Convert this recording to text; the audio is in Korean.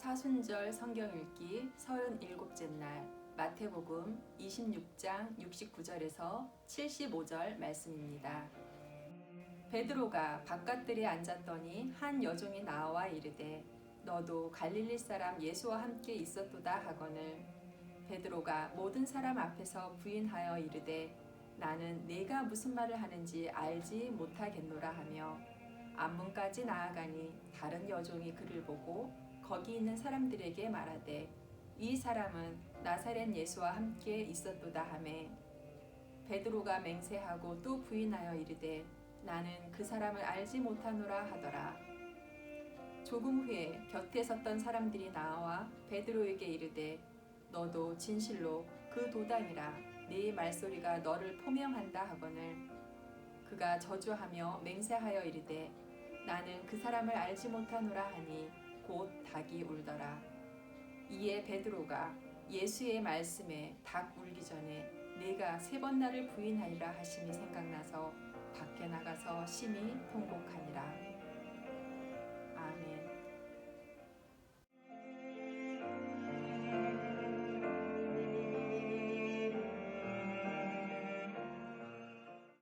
사순절 성경 읽기 37째 날 마태복음 26장 69절에서 75절 말씀입니다. 베드로가 바깥들에 앉았더니 한 여종이 나와 이르되 너도 갈릴리 사람 예수와 함께 있었도다 하거늘 베드로가 모든 사람 앞에서 부인하여 이르되 나는 네가 무슨 말을 하는지 알지 못하겠노라 하며 앞문까지 나아가니 다른 여종이 그를 보고 거기 있는 사람들에게 말하되 이 사람은 나사렛 예수와 함께 있었도다 하매. 베드로가 맹세하고 또 부인하여 이르되 나는 그 사람을 알지 못하노라 하더라. 조금 후에 곁에 섰던 사람들이 나와 베드로에게 이르되 너도 진실로 그 도당이라. 네 말소리가 너를 포명한다 하거늘 그가 저주하며 맹세하여 이르되 나는 그 사람을 알지 못하노라 하니 곧 닭이 울더라. 이에 베드로가 예수의 말씀에 닭 울기 전에 내가 세 번 나를 부인하리라 하심이 생각나서 밖에 나가서 심히 통곡하니라